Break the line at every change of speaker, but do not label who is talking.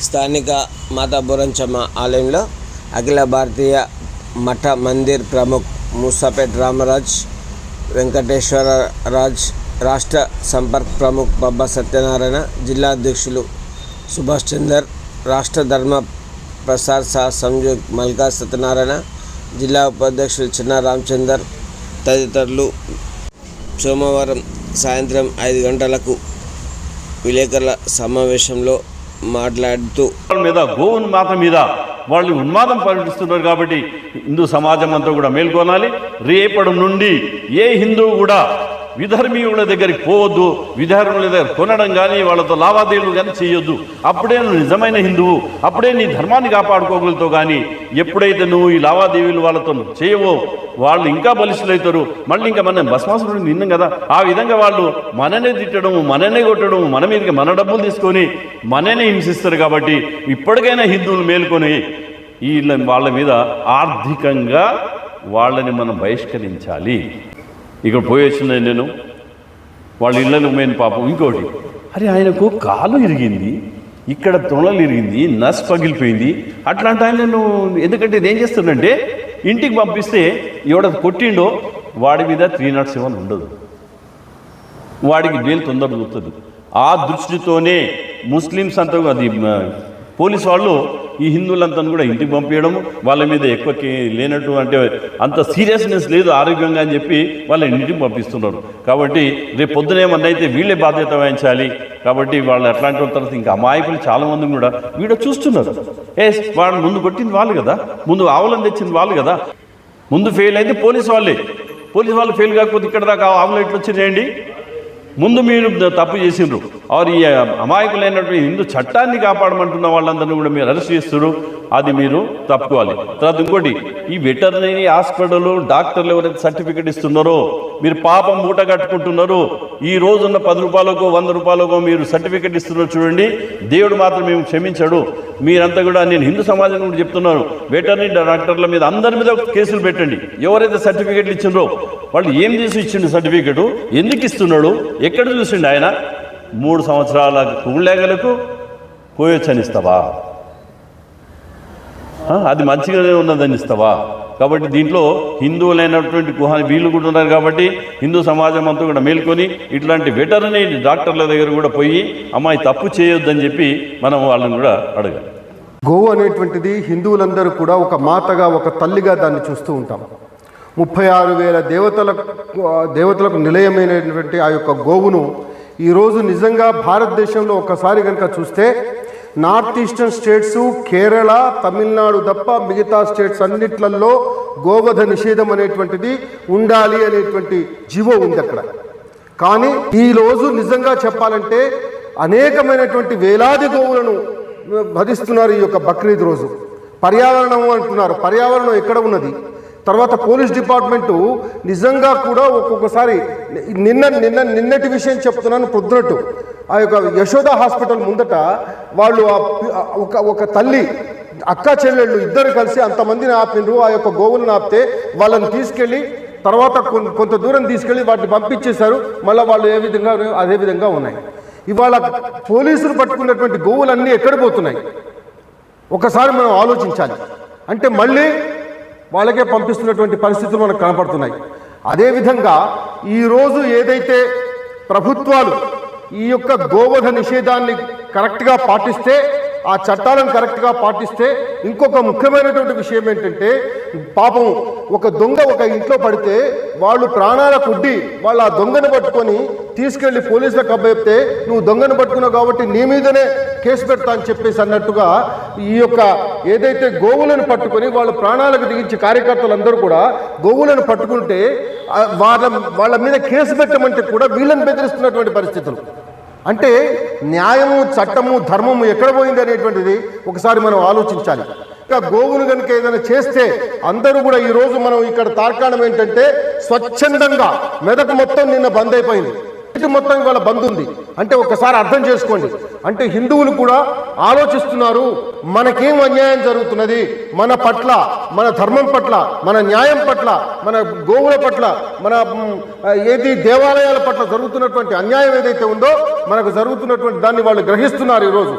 స్థానిక మాతాపురం చమ్మ ఆలయంలో అఖిల భారతీయ మఠ మందిర్ ప్రముఖ్ మూసాపేట్ రామరాజ్ వెంకటేశ్వర రాజ్ రాష్ట్ర సంపర్క్ ప్రముఖ్ బాబా సత్యనారాయణ జిల్లా అధ్యక్షులు సుభాష్ చందర్ రాష్ట్ర ధర్మ ప్రసార్ సా సంయుక్ మల్కా సత్యనారాయణ జిల్లా ఉపాధ్యక్షులు చిన్న రామచందర్ తదితరులు సోమవారం సాయంత్రం ఐదు గంటలకు విలేకరుల సమావేశంలో మాట్లాడుతూ
మీద మీద గోవున్మాత మీద వాళ్ళు ఉన్మాదం పరిపిస్తున్నారు కాబట్టి హిందూ సమాజం అంతా కూడా మేల్కొనాలి. రేపటి నుండి ఏ హిందువు కూడా విధర్మీయుల దగ్గరికి పోవద్దు విధర్ముల దగ్గర కొనడం కానీ వాళ్ళతో లావాదేవీలు కానీ చేయొద్దు. అప్పుడే నువ్వు నిజమైన హిందువు అప్పుడే నీ ధర్మాన్ని కాపాడుకోగలుగుతావు కానీ ఎప్పుడైతే నువ్వు ఈ లావాదేవీలు వాళ్ళతో చేయవో వాళ్ళు ఇంకా బలిష్ఠులవుతారు మళ్ళీ ఇంకా మనం భస్మాసురుడు నిన్నాం కదా. ఆ విధంగా వాళ్ళు మననే తిట్టడం మననే కొట్టడం మన మీదకి మన డబ్బులు తీసుకొని మననే హింసిస్తారు కాబట్టి ఇప్పటికైనా హిందువులు మేలుకొని వీళ్ళ వాళ్ళ మీద ఆర్థికంగా వాళ్ళని మనం బహిష్కరించాలి. ఇక్కడ పోయి నేను. వాళ్ళ ఇళ్ళను పోయిన పాపం. ఇంకోటి అరే ఆయనకు కాలు ఇరిగింది ఇక్కడ తొణలు ఇరిగింది నస్ పగిలిపోయింది. అట్లాంటి ఆయన నేను ఎందుకంటే ఇది ఏం చేస్తుందంటే ఇంటికి పంపిస్తే ఎవడ కొట్టిండో వాడి మీద త్రీ నాట్ సెవెన్ ఉండదు. వాడికి బెయిల్ తొందర దొరుకుతుంది. ఆ దృష్టితోనే ముస్లిమ్స్ అంతా అది పోలీస్ వాళ్ళు ఈ హిందువులంతా కూడా ఇంటికి పంపించడం వాళ్ళ మీద ఎక్కువ లేనట్టు అంటే అంత సీరియస్నెస్ లేదు ఆరోగ్యంగా అని చెప్పి వాళ్ళని ఇంటికి పంపిస్తున్నారు. కాబట్టి రేపు పొద్దున అయితే వీళ్ళే బాధ్యత వహించాలి. కాబట్టి వాళ్ళు అట్లాంటి వాళ్ళ తర్వాత ఇంకా అమాయకులు చాలామంది కూడా వీడ చూస్తున్నారు. ఏ వాళ్ళు ముందు కొట్టింది వాళ్ళు కదా. ముందు ఆవులను తెచ్చింది వాళ్ళు కదా. ముందు ఫెయిల్ అయితే పోలీస్ వాళ్ళే. పోలీస్ వాళ్ళు ఫెయిల్ కాకపోతే ఇక్కడ దాకా ఆవులు ఎట్లా వచ్చినాయండి ముందు మీరు తప్పు చేసిండ్రు. ఆరు ఈ అమాయకులైనటువంటి హిందూ చట్టాన్ని కాపాడమంటున్న వాళ్ళందరినీ కూడా మీరు అరెస్ట్ చేస్తారు అది మీరు తప్పుకోవాలి. తర్వాత ఇంకోటి ఈ వెటర్నరీ హాస్పిటల్ డాక్టర్లు ఎవరైతే సర్టిఫికెట్ ఇస్తున్నారో మీరు పాపం మూట కట్టుకుంటున్నారు ఈ రోజున్న పది రూపాయలకో వంద రూపాయలకో మీరు సర్టిఫికెట్ ఇస్తున్నారు చూడండి. దేవుడు మాత్రం మేము క్షమించాడు. మీరంతా కూడా నేను హిందూ సమాజం కూడా చెప్తున్నాను. వెటర్నరీ డాక్టర్ల మీద అందరి మీద కేసులు పెట్టండి. ఎవరైతే సర్టిఫికేట్లు ఇచ్చిండ్రో వాళ్ళు ఏం చేసి ఇచ్చిండు సర్టిఫికేటు? ఎందుకు ఇస్తున్నాడు? ఎక్కడ చూసిండు ఆయన? మూడు సంవత్సరాల కుళ్ళేగలకు పోయొచ్చని ఇస్తావా అది మంచిగానే ఉన్నదని ఇస్తావా? కాబట్టి దీంట్లో హిందువులైనటువంటి గుహ వీళ్ళు కూడా ఉన్నారు కాబట్టి హిందూ సమాజం అంతా కూడా మేల్కొని ఇట్లాంటి వెటర్నరీ డాక్టర్ల దగ్గర కూడా పోయి అమ్మాయి తప్పు చేయొద్దని చెప్పి మనం వాళ్ళని కూడా అడగాలి.
గోవు అనేటువంటిది హిందువులందరూ కూడా ఒక మాతగా ఒక తల్లిగా దాన్ని చూస్తూ ఉంటాం. ముప్పై ఆరు వేల దేవతల దేవతలకు నిలయమైనటువంటి ఆ యొక్క గోవును ఈరోజు నిజంగా భారతదేశంలో ఒకసారి కనుక చూస్తే north eastern states Kerala Tamil Nadu తప్ప మిగతా స్టేట్స్ అన్నిట్లలో గోవధ నిషేధం అనేటువంటిది ఉండాలి అనేటువంటి జీవో ఉంది అక్కడ. కానీ ఈ రోజు నిజంగా చెప్పాలంటే అనేకమైనటువంటి వేలాది గోవులను వధిస్తున్నారు ఈ యొక్క బక్రీద్ రోజు. పర్యావరణం అంటున్నారు. పర్యావరణం ఎక్కడ ఉన్నది? తర్వాత పోలీస్ డిపార్ట్మెంటు నిజంగా కూడా ఒక్కొక్కసారి నిన్న నిన్న నిన్నటి విషయం చెప్తున్నాను పొద్దునట్టు ఆ యొక్క యశోద హాస్పిటల్ ముందట వాళ్ళు ఆ ఒక ఒక తల్లి అక్క చెల్లెళ్ళు ఇద్దరు కలిసి అంతమందిని ఆపినరు. ఆ యొక్క గోవులను ఆపితే వాళ్ళని తీసుకెళ్ళి తర్వాత కొంత దూరం తీసుకెళ్ళి వాటిని పంపించేశారు. మళ్ళీ వాళ్ళు ఏ విధంగా అదే విధంగా ఉన్నాయి. ఇవాళ పోలీసులు పట్టుకున్నటువంటి గోవులన్నీ ఎక్కడ పోతున్నాయి? ఒకసారి మనం ఆలోచించాలి. అంటే మళ్ళీ వాళ్ళకే పంపిస్తున్నటువంటి పరిస్థితులు మనకు కనపడుతున్నాయి. అదేవిధంగా ఈరోజు ఏదైతే ప్రభుత్వాలు ఈ యొక్క గోవధ నిషేధాన్ని కరెక్ట్గా పాటిస్తే ఆ చట్టాలను కరెక్ట్గా పాటిస్తే ఇంకొక ముఖ్యమైనటువంటి విషయం ఏంటంటే పాపం ఒక దొంగ ఒక ఇంట్లో పడితే వాళ్ళు ప్రాణాల కుడ్డి వాళ్ళు ఆ దొంగను పట్టుకొని తీసుకెళ్ళి పోలీసులకు అప్పచెప్తే నువ్వు దొంగను పట్టుకున్నావు కాబట్టి నీ మీదనే కేసు పెడతా అని చెప్పేసి అన్నట్టుగా ఈ యొక్క ఏదైతే గోవులను పట్టుకొని వాళ్ళు ప్రాణాలకు దిగించే కార్యకర్తలందరూ కూడా గోవులను పట్టుకుంటే వాళ్ళ వాళ్ళ మీద కేసు పెట్టమంటే కూడా వీళ్ళని బెదిరిస్తున్నటువంటి పరిస్థితులు. అంటే న్యాయము చట్టము ధర్మము ఎక్కడ పోయింది అనేటువంటిది ఒకసారి మనం ఆలోచించాలి. ఇంకా గోవును కనుక ఏదైనా చేస్తే అందరూ కూడా ఈరోజు మనం ఇక్కడ తార్కాణం ఏంటంటే స్వచ్ఛందంగా మెదక్ మొత్తం నిన్న బంద్ అయిపోయింది. మొత్తం ఇవాళ బంద్ ఉంది. అంటే ఒకసారి అర్థం చేసుకోండి. అంటే హిందువులు కూడా ఆలోచిస్తున్నారు మనకేం అన్యాయం జరుగుతున్నది? మన పట్ల మన ధర్మం పట్ల మన న్యాయం పట్ల మన గోవుల పట్ల మన ఏది దేవాలయాల పట్ల జరుగుతున్నటువంటి అన్యాయం ఏదైతే ఉందో మనకు జరుగుతున్నటువంటి దాన్ని వాళ్ళు గ్రహిస్తున్నారు ఈరోజు.